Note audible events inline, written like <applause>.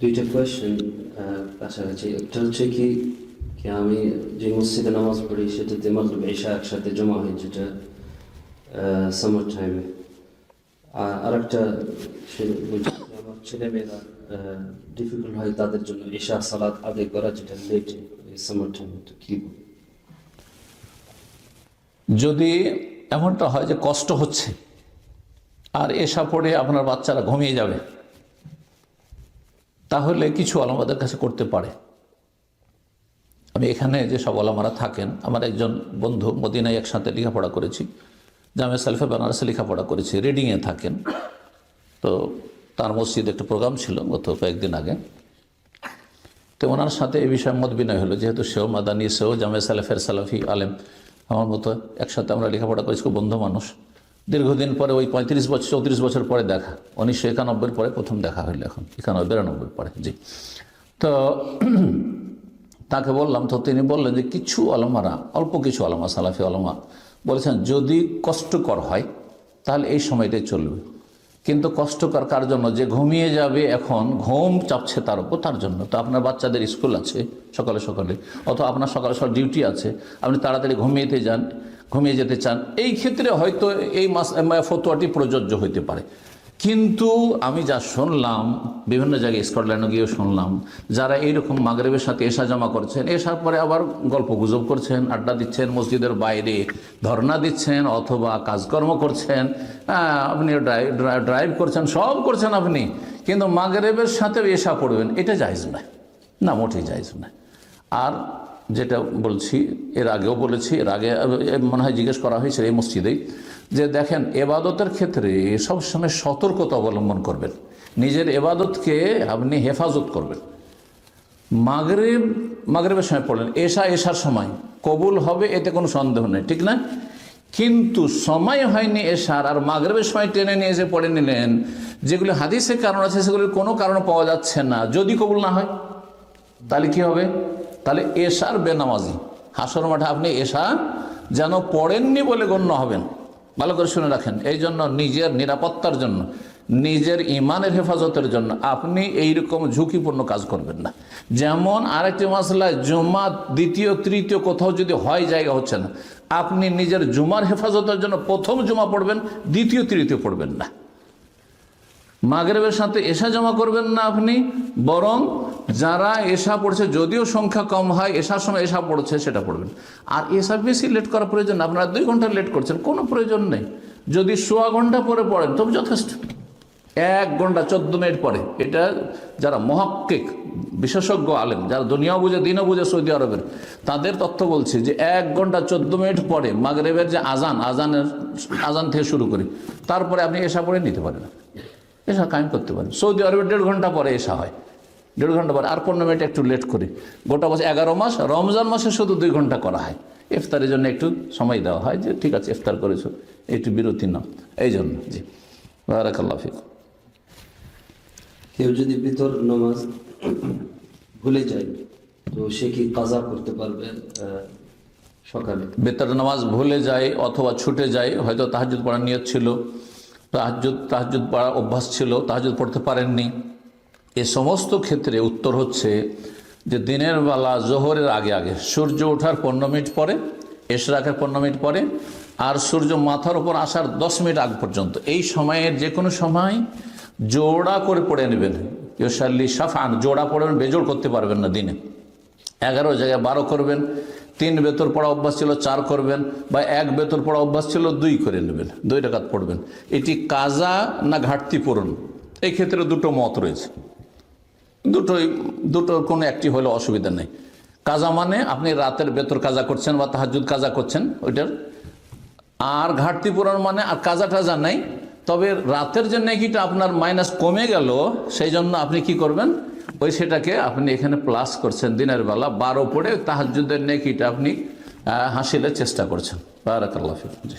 দুইটা কোয়েশ্চেন কাছাকাছি একটা হচ্ছে কি কি আমি যে মসজিদে নামাজ পড়ি সেটাতে মাগরিব, ঈশা একসাথে জমা হয় যেটা সামার টাইমে আর যে আমার ছেলেমেয়েরা ডিফিকাল্ট হয় তাদের জন্য ঈশা সালাত আদায় করা যেটা লেটে সামার টাইমে তো কি যদি এমনটা হয় যে কষ্ট হচ্ছে, আর এসা পড়ে আপনার বাচ্চারা ঘুমিয়ে যাবে তাহলে কিছু আলমাদের কাছে করতে পারে। আমি এখানে যে সব আলামারা থাকেন, আমার একজন বন্ধু মদিনায় একসাথে লেখাপড়া করেছি, জামে সালফে বেনারসে লেখাপড়া করেছি রিডিংয়ে থাকেন। তো তার মসজিদে একটা প্রোগ্রাম ছিল গত কয়েকদিন আগে। তো ওনার সাথে এই বিষয়ে মত বিনয় হলো, যেহেতু সেও মাদানি, সেও জামে সালেফের সালাফি আলেম, আমার মতো একসাথে আমরা লেখাপড়া করেছি, খুব বন্ধু মানুষ। দীর্ঘদিন পরে ওই পঁয়ত্রিশ বছর, চৌত্রিশ বছর পরে দেখা। উনিশশো একানব্বই পরে প্রথম দেখা হইল এখন। একানব্বই বিরানব্বই পরে, জি। তো <clears throat> তাকে বললাম, তো তিনি বললেন যে কিছু আলমারা, অল্প কিছু আলমা সালাফি আলমা বলেছেন, যদি কষ্টকর হয়, তাহলে এই সময়টাই চলবে। কিন্তু কষ্টকর কার জন্য? যে ঘুমিয়ে যাবে এখন, ঘুম চাপছে তার উপর, তার জন্য। তো আপনার বাচ্চাদের স্কুল আছে, সকালে সকালে। অথবা আপনার সকালে সকাল ডিউটি আছে, আপনি তাড়াতাড়ি ঘুমিয়েতে যান। ঘুমিয়ে যেতে চান, এই ক্ষেত্রে হয়তো এই মাস ফতোয়াটি প্রযোজ্য হইতে পারে। কিন্তু আমি যা শুনলাম, বিভিন্ন জায়গায় স্কটল্যান্ডে গিয়েও শুনলাম, যারা এইরকম মাগরেবের সাথে এসা জমা করছেন এসার পরে আবার গল্প গুজব করছেন, আড্ডা দিচ্ছেন, মসজিদের বাইরে ধর্ণা দিচ্ছেন অথবা কাজকর্ম করছেন আপনি ড্রাইভ করছেন, সব করছেন আপনি, কিন্তু মাগরেবের সাথে এসা পড়বেন, এটা জায়জ নয়। না, মোটেই জায়জ নয়। আর যেটা বলছি, এর আগেও বলেছি, এর আগে মনে হয় জিজ্ঞেস করা হয়েছে এই মসজিদেই যে দেখেন, এবাদতের ক্ষেত্রে সবসময় সতর্কতা অবলম্বন করবেন। নিজের এবাদতকে আপনি হেফাজত করবেন। মাগরেব, মাগরেবের সময় পড়লেন, এশা, এশার সময়। কবুল হবে, এতে কোনো সন্দেহ নেই, ঠিক না? কিন্তু সময় হয়নি এশার, আর মাগরেবের সময় টেনে নিয়ে এসে পড়ে নিলেন, যেগুলি হাদিসের কারণ আছে, সেগুলির কোনো কারণ পাওয়া যাচ্ছে না। যদি কবুল না হয়, তাহলে কি হবে? তাহলে এশার বেনামাজি। হাসর মাঠে আপনি এশা যেন পড়েননি বলে গণ্য হবেন। ভালো করে শুনে রাখেন। এই জন্য নিজের নিরাপত্তার জন্য, নিজের ইমানের হেফাজতের জন্য আপনি এইরকম ঝুঁকিপূর্ণ কাজ করবেন না। যেমন আরেকটি মশলায় জুমা দ্বিতীয়, তৃতীয় কোথাও যদি হয় জায়গা হচ্ছে না, আপনি নিজের জুমার হেফাজতের জন্য প্রথম জুমা পড়বেন, দ্বিতীয়, তৃতীয় পড়বেন না। মাগরেবের সাথে এসা জমা করবেন না আপনি, বরং যারা এসা পড়ছে, যদিও সংখ্যা কম হয়, এসার সময় এসা পড়ছে, সেটা পড়বেন। আর এসা বেশি লেট করার প্রয়োজন। আপনারা দুই ঘণ্টা লেট করছেন, কোনো প্রয়োজন নেই। যদি সোয়া ঘণ্টা পরে পড়েন, তবে যথেষ্ট। এক ঘণ্টা চোদ্দ মিনিট পরে। এটা যারা মহাক্কিক, বিশেষজ্ঞ আলেম, যারা দুনিয়া বুঝে, দিনও বুঝে সৌদি আরবের, তাদের তথ্য বলছে যে এক ঘণ্টা চোদ্দ মিনিট পরে মাগরেবের যে আজান, আজানের, আজান থেকে শুরু করি, তারপরে আপনি এসা পড়ে নিতে পারেন। এসা কায়েম করতে পারেন। সৌদি আরবে দেড় ঘণ্টা পরে এসা হয়। দেড় ঘণ্টা পরে আর পনেরো মিনিট একটু লেট করি। গোটা বছর এগারো মাস রমজান মাসে শুধু দুই ঘণ্টা করা হয়। ইফতারের জন্য একটু সময় দেওয়া হয় যে ঠিক আছে ইফতার করেছ একটু বিরতি নাও। এই জন্য জি। বারাকাল্লাহ ফিক কেউ যদি ভিতর নামাজ ভুলে যায় তো সে কি কাজা করতে পারবে সকালে? বেতার নামাজ ভুলে যায় অথবা ছুটে যায় হয়তো তাহাজুদ পড়ার নিয়ত ছিল তাহাজুদ তাহাজুদ পড়ার অভ্যাস ছিল তাহাজুদ পড়তে পারেননি। এ সমস্ত ক্ষেত্রে উত্তর হচ্ছে যে দিনের বেলা জোহরের আগে আগে, সূর্য ওঠার পনেরো মিনিট পরে, এশরাকের পনেরো মিনিট পরে, আর সূর্য মাথার উপর আসার দশ মিনিট আগ পর্যন্ত। এই সময়ের যে কোনো সময় জোড়া করে পড়ে নেবেন। ইয়সাল্লি সাফান জোড়া পড়বেন বেজোড় করতে পারবেন না দিনে। এগারো জায়গায় বারো করবেন, তিন বেতর পড়া অভ্যাস ছিল চার করবেন, বা এক বেতর পড়া অভ্যাস ছিল দুই করে নেবেন, দুই টাকাত পড়বেন। এটি কাজা না ঘাটতি পূরণ? এই ক্ষেত্রে দুটো মত রয়েছে। দুটোই দুটোর কোনো একটি হলে অসুবিধা নেই। কাজা মানে আপনি রাতের বেতর কাজা করছেন বা তাহাজুদ কাজা করছেন, ওইটার। আর ঘাটতি পূরণ মানে আর কাজা টাজা নেই, তবে রাতের যে নেকিটা আপনার মাইনাস কমে গেল, সেই জন্য আপনি কি করবেন? ওই সেটাকে আপনি এখানে প্লাস করছেন দিনের বেলা, বারো পড়ে তাহাজুদের নেকিটা আপনি হাসিলের চেষ্টা করছেন। বারাকাল্লাহ ফিক জি।